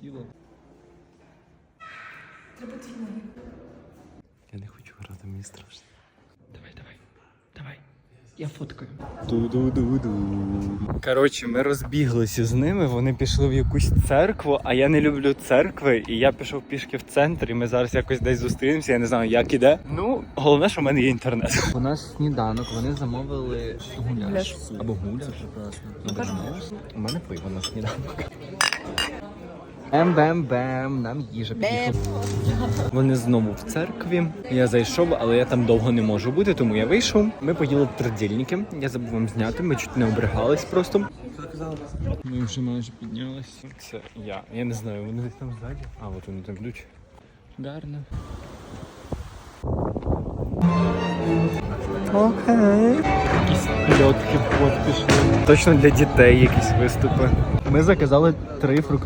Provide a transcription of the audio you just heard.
сіла. Треба ці ноги. Я не хочу грати, мені страшно. Давай, давай. Давай. Я фоткаю. Ду-ду-ду-ду. Коротше, ми розбіглися з ними, вони пішли в якусь церкву, а я не люблю церкви, і я пішов пішки в центр, і ми зараз якось десь зустрінемося, я не знаю, як іде. Ну, головне, що в мене є інтернет. У нас сніданок, вони замовили гуляш. Або гуляш. прекрасно. У мене пиво на сніданок. Бем-бем-бем, нам їжа під'їхала. Вони знову в церкві. Я зайшов, але я там довго не можу бути, тому я вийшов. Ми поїли тридільники. Я забув вам зняти, ми чуть не обригались просто. Ми вже майже піднялися. Це я. Я не знаю, вони десь там ззаді. А, от вони там йдуть. Гарно. Окей. Якісь льотки от пішли. Точно для дітей якісь виступи. Ми заказали три фрукти.